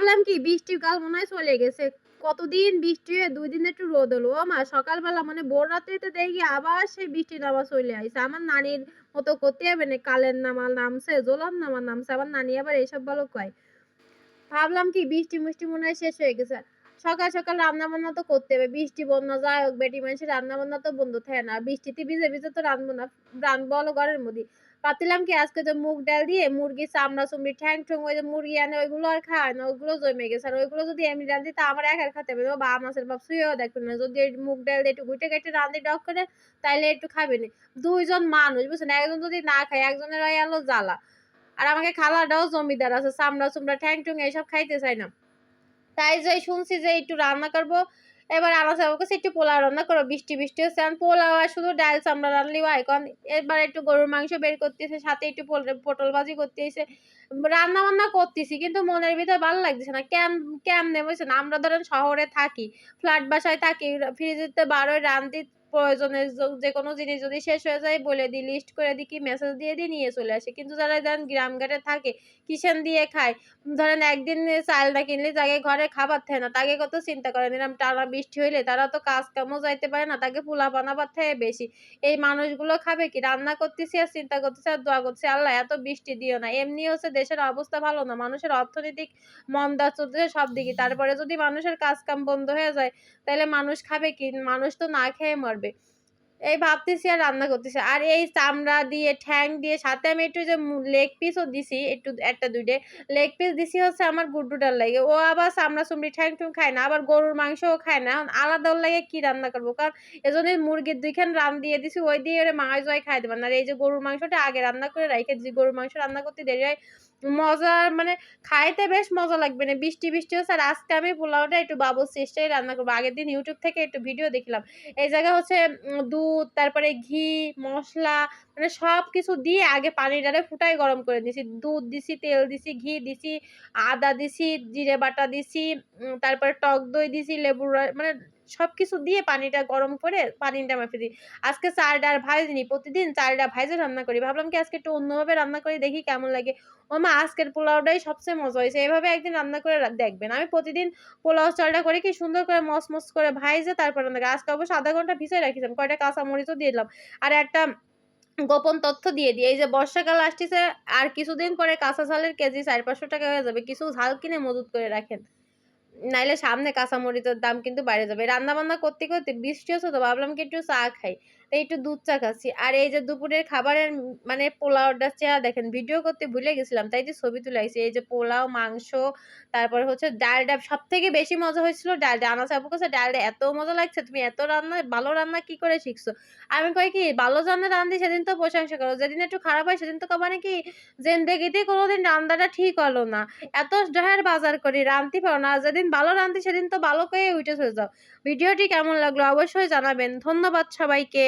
ভাবলাম কি বৃষ্টি কাল মনে হয় চলে গেছে। কতদিন বৃষ্টি হয়ে, দুই দিন একটু রোদ হলো। মা, সকালবেলা মানে ভোর রাত্রিতে দেখি আবার সেই বৃষ্টি নামা চলে আইছে। আমার নানির মতো করতে হবে না, কালের নামা নামছে, জোলার নামা নামছে, আমার নানি আবার এইসব বলো কয়। ভাবলাম কি, বৃষ্টি মিষ্টি মনে হয় শেষ হয়ে গেছে। সকাল সকাল রান্না বান্না তো করতে হবে, বৃষ্টি বন্যা যাই হোক, বেটি মানুষের রান্না বান্না তো বন্ধ থাকে না বৃষ্টিতে ভিজে ভিজে তো রান্ধবো না রান্ধবো হলো ঘরের মধ্যে। পাতিলাম কি আজকে তো মুগ ডাল দিয়ে মুরগি চামড়া, চুমড়ি, ঠ্যাং ঠুং, ওই যে মুরগি আনে, ওইগুলো আর খায় না, ওইগুলো জমে গেছে। আর ওইগুলো যদি এমনি রান্ধি তা আমার একার খেতে হবে বা মাছের বাপ শুয়েও দেখবে না। যদি মুগ ডাল দিয়ে একটু গুটে কেটে রান্ধি ডক করে, তাইলে একটু খাবে না। দুইজন মানুষ, বুঝছেন? একজন যদি না খায়, একজনের ওই আলো জ্বালা। আর আমাকে খালাটাও জমিদার আছে, চামড়া, চুমড়া, ঠ্যাং ঠুং, এইসব খাইতে চাই না। তাই যে শুনছি যে একটু রান্না করব। এবার আমার সাহেব করছি একটু পোলাও রান্না করো, বৃষ্টি বৃষ্টি হচ্ছে আর পোলাও আর শুধু ডাল চামড়া রান্নলি হয় কারণ এবার একটু গরুর মাংস বের করতেছে, সাথে একটু পটল ভাজি করতেছে। রান্না বান্না করতেছি, কিন্তু মনের ভিতরে ভালো লাগতেছে না। ক্যাম ক্যাম নেমেছে না আমরা ধরেন শহরে থাকি, ফ্ল্যাট বাসায় থাকি ফ্রিজেতে বারোই রান্তি প্রয়োজনে যে কোনো জিনিস যদি শেষ হয়ে যায়, বলে দিই লিস্ট করে দিই কি মেসেজ দিয়ে দিই নিয়ে চলে আসে। কিন্তু যারা ধরেন গ্রামঘাটে থাকে, কিচেন দিয়ে খায়, ধরেন একদিন চাল না কিনলে তাকে ঘরে খাবার থাকে না, তাকে কত চিন্তা করে? নিলাম টানা বৃষ্টি হইলে তারা তো কাজ কামও যাইতে পারে না, তাকে পোলা বানাবার থেকে বেশি। এই মানুষগুলো খাবে কি? রান্না করতেছি আর চিন্তা করতেছি আর দোয়া করতেছি, আল্লাহ এত বৃষ্টি দিও না। এমনি হচ্ছে দেশের অবস্থা ভালো না, মানুষের অর্থনৈতিক মন্দা চলতেছে সব দিকে। তারপরে যদি মানুষের কাজ কাম বন্ধ হয়ে যায়, তাহলে মানুষ খাবে কি? মানুষ তো না খেয়ে মরবে। থাকবে এই ভাবতেছি আর রান্না করতেছি। আর এই চামড়া দিয়ে ঠ্যাং দিয়ে সাথে আমি একটু যে লেগ পিসও দিছি একটু একটা দুইটে। লেগ পিস দিছি হচ্ছে আমার গুড্ডুটার লাগে। ও আবার চামড়া চুমড়ি ঠ্যাং টুং খায় না আবার গরুর মাংসও খায় না। এখন আলাদা লাগে কি রান্না করব? কারণ এজন্যই মুরগির দুইখান রান দিয়ে দিছি ওই দিয়ে ওরে মাংস জয় খাই দেবেন আর এই যে গরুর মাংসটা আগে রান্না করে রাখে যে গরুর মাংস রান্না করতে দেরি হয়। মজা মানে খাইতে বেশ মজা লাগবে না। বৃষ্টি বৃষ্টি হচ্ছে আর আজকে আমি পোলাওটা একটু বাবুর চেষ্টায় রান্না করব। আগের দিন ইউটিউব থেকে একটু ভিডিও দেখলাম। এই জায়গা হচ্ছে উম, দুধ, তারপরে ঘি, মশলা মানে সব কিছু দিয়ে আগে পানিটারে ফুটাই গরম করে দিছি। দুধ দিছি, তেল দিছি, ঘি দিছি, আদা দিছি, জিরে বাটা দিছি তারপরে টক দই দিছি, লেবুর মানে সব কিছু দিয়ে পানিটা গরম করে পানিটা মাফে দিই। আজকে চালটা আর ভাজিনি প্রতিদিন চালটা ভাইজে রান্না করি। ভাবলাম কি আজকে একটু অন্যভাবে রান্না করে দেখি কেমন লাগে। ও মা, আজকের পোলাওটাই সবচেয়ে মজা হয়েছে। এভাবে একদিন রান্না করে দেখবেন। আমি প্রতিদিন পোলাও চালটা করে কি সুন্দর করে মস মস করে ভাইজে তারপর রান্না করি। আজকে অবশ্য আধা ঘণ্টা ভিজে রাখিলাম কয়টা কাঁচা মরিচও দিয়ে দিলাম। আর একটা গোপন তথ্য দিয়ে দিই, এই যে বর্ষাকাল আসতেছে আর কিছুদিন পরে কাঁচা ঝালের কেজি চার পাঁচশো টাকা হয়ে যাবে। কিছু ঝাল কিনে মজুত করে রাখেন। নাইলে সামনে কাঁচামরিচের দাম কিন্তু বাইরে যাবে। রান্না বান্না করতে করতে বৃষ্টি হচ্ছে তো ভাবলাম কি একটু চা খাই। তাই একটু দুধ চা খাচ্ছি। আর এই যে দুপুরের খাবারের মানে পোলাওটা চেহারা দেখেন ভিডিও করতে ভুলে গেছিলাম, তাই যে ছবি তুলে আইছি। এই যে পোলাও, মাংস, তারপর হচ্ছে ডালটা সব থেকে বেশি মজা হয়েছিল ডালটা আনাস আপু কাছে ডালটা এত মজা লাগছে, তুমি এত রান্না, ভালো রান্না কি করে শিখছো? আমি কই কি, ভালো জানে রান্ধি, সেদিন তো প্রশংসা করো। যেদিন একটু খারাপ হয়, সেদিন তো কবানে কি জেন্দেগিতে কোনোদিন রান্নাটা ঠিক হলো না। এত ডহের বাজার করি রাঁধতে পারো না। যেদিন ভালো রাঁধতে সেদিন তো ভালো করে উঠে চলে যাও। ভিডিওটি কেমন লাগল অবশ্যই জানাবেন। ধন্যবাদ সবাইকে।